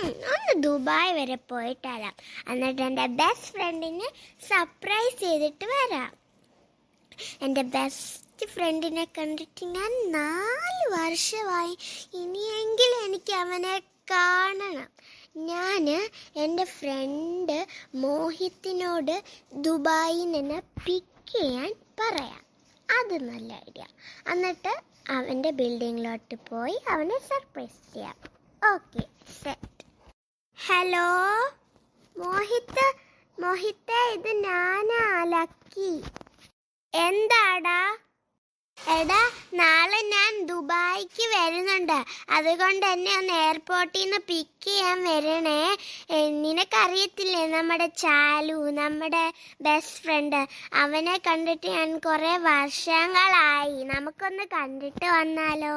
ഒന്ന് ദുബായ് വരെ പോയിട്ട് വരാം എന്നിട്ട് എന്റെ ബെസ്റ്റ് ഫ്രണ്ടിനെ സർപ്രൈസ് ചെയ്തിട്ട് വരാം. എന്റെ ബെസ്റ്റ് ഫ്രണ്ടിനെ കണ്ടിട്ട് ഞാൻ നാല് വർഷമായി ഇനിയെങ്കിലും എനിക്ക് അവനെ കാണണം. ഞാൻ എന്റെ ഫ്രണ്ട് മോഹിത്തിനോട് ദുബായിൽ നിന്ന് പിക്ക് ചെയ്യാൻ പറയാം. അത് നല്ല ഐഡിയ എന്നിട്ട് അവന്റെ ബിൽഡിങ്ങിലോട്ട് പോയി അവനെ സർപ്രൈസ് ചെയ്യാം. Okay set hello? മോഹിത്ത് മോഹിത്തെ ഇത് ഞാനാ ലക്കി. എന്താടാ? എടാ നാളെ ഞാൻ ദുബായിക്ക് വരുന്നുണ്ട്. അതുകൊണ്ട് എന്നെ ഒന്ന് എയർപോർട്ടിൽ നിന്ന് പിക്ക് ചെയ്യാൻ വരണേ. നിനക്കറിയത്തില്ലേ നമ്മുടെ ചാലു നമ്മുടെ ബെസ്റ്റ് ഫ്രണ്ട് അവനെ കണ്ടിട്ട് ഞാൻ കുറേ വർഷങ്ങളായി. നമുക്കൊന്ന് കണ്ടിട്ട് വന്നാലോ?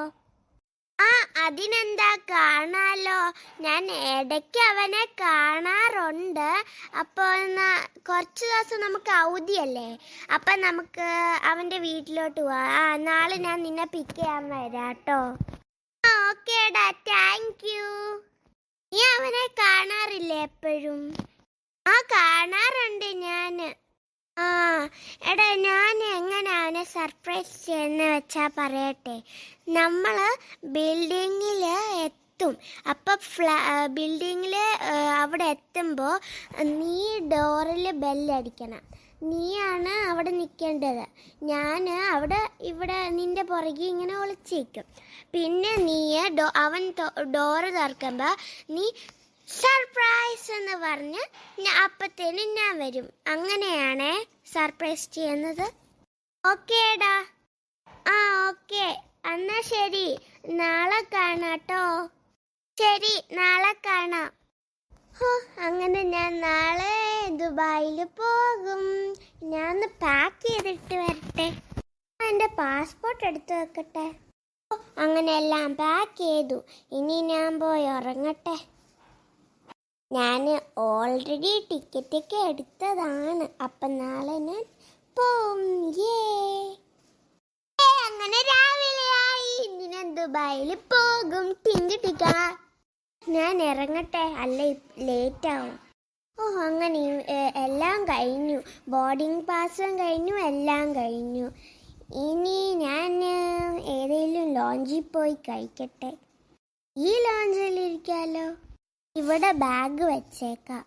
ആ അതിനെന്താ കാണാലോ? ഞാൻ ഇടയ്ക്ക് അവനെ കാണാറുണ്ട്. അപ്പോൾ കുറച്ച് ദിവസം നമുക്ക് അവധിയല്ലേ? അപ്പം നമുക്ക് അവന്റെ വീട്ടിലോട്ട് പോവാം. ആ നാളെ ഞാൻ നിന്നെ പിക്ക് ചെയ്യാൻ വരാം കേട്ടോ. ആ ഓക്കേടാ താങ്ക് യു നീ അവനെ കാണാറില്ലേ എപ്പോഴും? ആ കാണാറുണ്ട് ഞാൻ ആ എടാ ഞാൻ എങ്ങനെ അവനെ സർപ്രൈസ് ചെയ്യുന്ന വെച്ചാ പറയട്ടെ? നമ്മൾ ബിൽഡിങ്ങിൽ എത്തും. അപ്പം ഫ്ലാ ബിൽഡിങ്ങിൽ അവിടെ എത്തുമ്പോൾ നീ ഡോറിൽ ബെല്ലടിക്കണം നീയാണ് അവിടെ നിൽക്കേണ്ടത് ഞാൻ അവിടെ ഇവിടെ നിന്റെ പുറകെ ഇങ്ങനെ ഒളിച്ചേക്കും പിന്നെ നീ ഡോ അവൻ ഡോറ് തുറക്കുമ്പോൾ നീ സർപ്രൈസ് എന്ന് പറഞ്ഞ് ഞാൻ അപ്പത്തേനും ഞാൻ വരും. അങ്ങനെയാണേ സർപ്രൈസ് ചെയ്യുന്നത്. ഓക്കേടാ ആ ഓക്കെ എന്നാ ശരി. നാളെ കാണാട്ടോ ശരി നാളെ കാണാം. അങ്ങനെ ഞാൻ നാളെ ദുബായിൽ പോകും. ഞാൻ ഒന്ന് പാക്ക് ചെയ്തിട്ട് വരട്ടെ. എന്റെ പാസ്പോർട്ട് എടുത്ത് വെക്കട്ടെ. അങ്ങനെ എല്ലാം പാക്ക് ചെയ്തു. ഇനി ഞാൻ പോയി ഉറങ്ങട്ടെ. ഞാൻ ഓൾറെഡി ടിക്കറ്റ് ഒക്കെ എടുത്തതാണ്. അപ്പം നാളെ ഞാൻ പോവും. ഏ, അങ്ങനെ രാവിലെയായി. ഇനി ഞാൻ ദുബായിൽ പോകും. ടിങ്ക് ടിക്ക. ഞാൻ ഇറങ്ങട്ടെ. അല്ല ലേറ്റ് ആവും. ഓ അങ്ങനെ എല്ലാം കഴിഞ്ഞു. ബോർഡിംഗ് പാസും കഴിഞ്ഞു. എല്ലാം കഴിഞ്ഞു. ഇനി ഞാൻ ഏതെങ്കിലും ലോഞ്ചിൽ പോയി കഴിക്കട്ടെ. ഈ ലോഞ്ചിൽ ഇവിടെ ബാഗ് വെച്ചേക്കാം.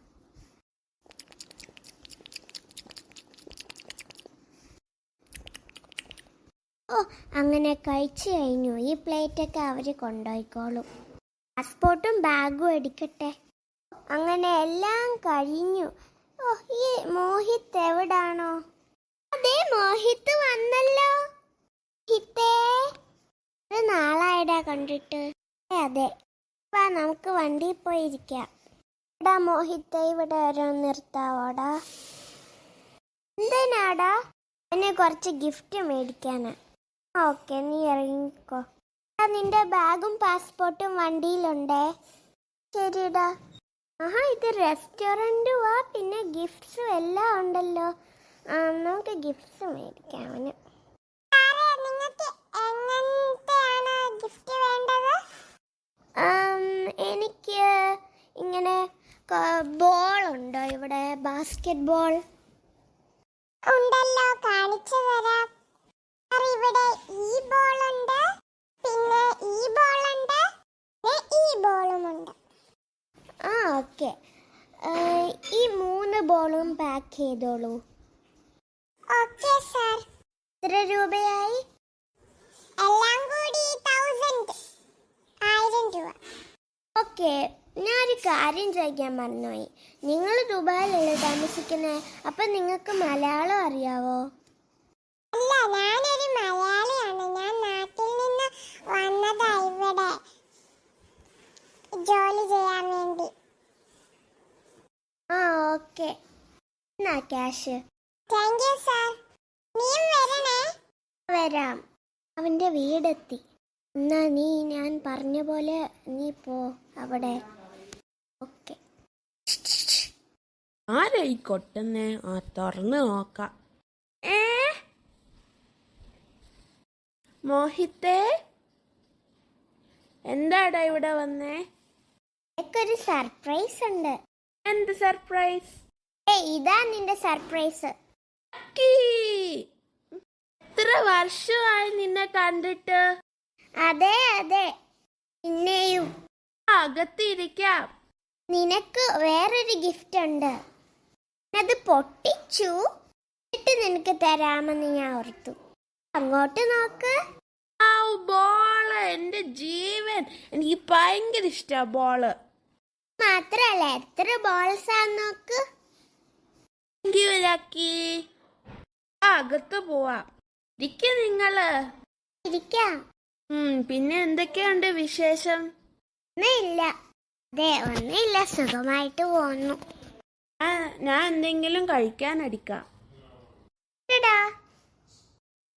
ഓ അങ്ങനെ കഴിച്ചു കഴിഞ്ഞു. ഈ പ്ലേറ്റൊക്കെ അവർ കൊണ്ടുപോയിക്കോളും. പാസ്പോർട്ടും ബാഗും എടുക്കട്ടെ. അങ്ങനെ എല്ലാം കഴിഞ്ഞു. ഓ ഈ മോഹിത്ത് എവിടാണോ? അതെ മോഹിത്ത് വന്നല്ലോ. ഹിത്തേ ഒരു നാളായിടാ കണ്ടിട്ട്. അതെ. വാ നമുക്ക് വണ്ടിയിൽ പോയി ഇരിക്കാം എടാ മോഹിത്തെ ഇവിടെ വരെ നിർത്താവോടാ. എന്തിനാടാ? എന്നെ കുറച്ച് ഗിഫ്റ്റ് മേടിക്കാനാ. ഓക്കെ നീ ഇറങ്ങിക്കോ. നിന്റെ ബാഗും പാസ്പോർട്ടും വണ്ടിയിലുണ്ടേ. ശരിടാ ആഹാ ഇത് റെസ്റ്റോറന്റുവാ പിന്നെ ഗിഫ്റ്റ്സും എല്ലാം ഉണ്ടല്ലോ. ആ നമുക്ക് ഗിഫ്റ്റ്സ് മേടിക്കാം അവന് ഗിഫ്റ്റ് വേണ്ടത് ആം, എനിക്ക് ഇങ്ങനെ ബോൾ ഉണ്ടോ ഇവിടെ? ബാസ്കറ്റ് ബോൾ ഉണ്ടല്ലോ കാണിച്ചു തരാം. ഇവിടെ ഈ ബോൾ ഉണ്ട്. പിന്നെ ഈ ബോൾ ഉണ്ട്. ഈ ബോളും ഉണ്ട്. ആ ഓക്കെ ഈ മൂന്ന് ബോളും പാക്ക് ചെയ്തോളൂ. ഓക്കെ സാർ എത്ര രൂപയായി? എല്ലാം കൂടി തൗസൻഡ് ആയിരം രൂപ. ഓക്കെ ഞാനൊരു കാര്യം ചോദിക്കാൻ മറന്നുപോയി. നിങ്ങൾ ദുബായിലല്ലേ താമസിക്കുന്നത് അപ്പൊ നിങ്ങൾക്ക് മലയാളം അറിയാവോ? അല്ല ഞാനൊരു മലയാളിയാണ്. ഞാൻ നാട്ടിൽ നിന്ന് വന്നതാ ഇവിടെ ജോലി ചെയ്യാൻ വേണ്ടി. ആ ഓക്കെ. എന്നാ ക്യാഷ്? താങ്ക് യു സാർ നീയും വരണേ? വരാം. അവന്റെ വീടെത്തി. എന്നാ നീ ഞാൻ പറഞ്ഞ പോലെ നീ പോ അവിടെ ഓക്കെ ആരാ ഈ കൊട്ടുന്നേ ആ തുറന്ന് നോക്കാം. ഏ? മോഹിത്തേ? എന്താടാ ഇവിടെ വന്നേ? എനിക്കൊരു സർപ്രൈസ് ഉണ്ട്. എന്ത് സർപ്രൈസ്? ഏ ഇതാ നിന്റെ സർപ്രൈസ്. എത്ര വർഷമായി നിന്നെ കണ്ടിട്ട്? അതെ അതെ. പിന്നെയും. അകത്തിരിക്കാം. നിനക്ക് വേറൊരു ഗിഫ്റ്റ് ഉണ്ട്. അത് പൊട്ടിച്ചു. എന്നിട്ട് നിനക്ക് തരാമെന്ന് ഞാൻ ഓർത്തു. അങ്ങോട്ട് നോക്ക്. ബോൾ എന്റെ ജീവൻ. എനിക്ക് ഭയങ്കര ഇഷ്ടാ ബോൾ മാത്രല്ല എത്ര ബോൾസ് ആ നോക്ക്. താങ്ക് യു ലക്കി അകത്ത് പോവാം. ഇരിക്ക നിങ്ങൾ. ഇരിക്കാം. പിന്നെ എന്തൊക്കെയുണ്ട് വിശേഷം? ഒന്നുമില്ല. അതെ ഒന്നുമില്ല. സുഖമായിട്ട് പോന്നു ഞാൻ എന്തെങ്കിലും കഴിക്കാൻ അടിക്കാം.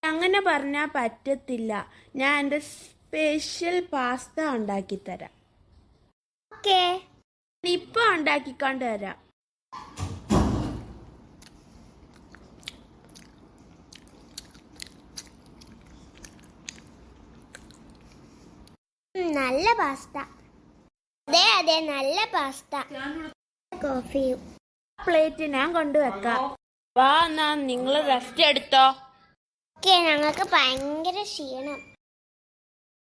അങ്ങനെ പറഞ്ഞാൽ പറ്റത്തില്ല. ഞാൻ എന്റെ സ്പെഷ്യൽ പാസ്ത ഉണ്ടാക്കി തരാം. ഓക്കേ. ഇപ്പൊ ഉണ്ടാക്കിക്കൊണ്ട് തരാം. ഉം, നല്ല പാസ്ത അതെ അതെ നല്ല പാസ്ത കോഫിയും പ്ലേറ്റ് ഞാൻ കൊണ്ടുവെക്കാം വാ എന്നാ നിങ്ങൾ റെസ്റ്റ് എടുത്തോ? ഓക്കെ ഞങ്ങൾക്ക് ഭയങ്കര ക്ഷീണം.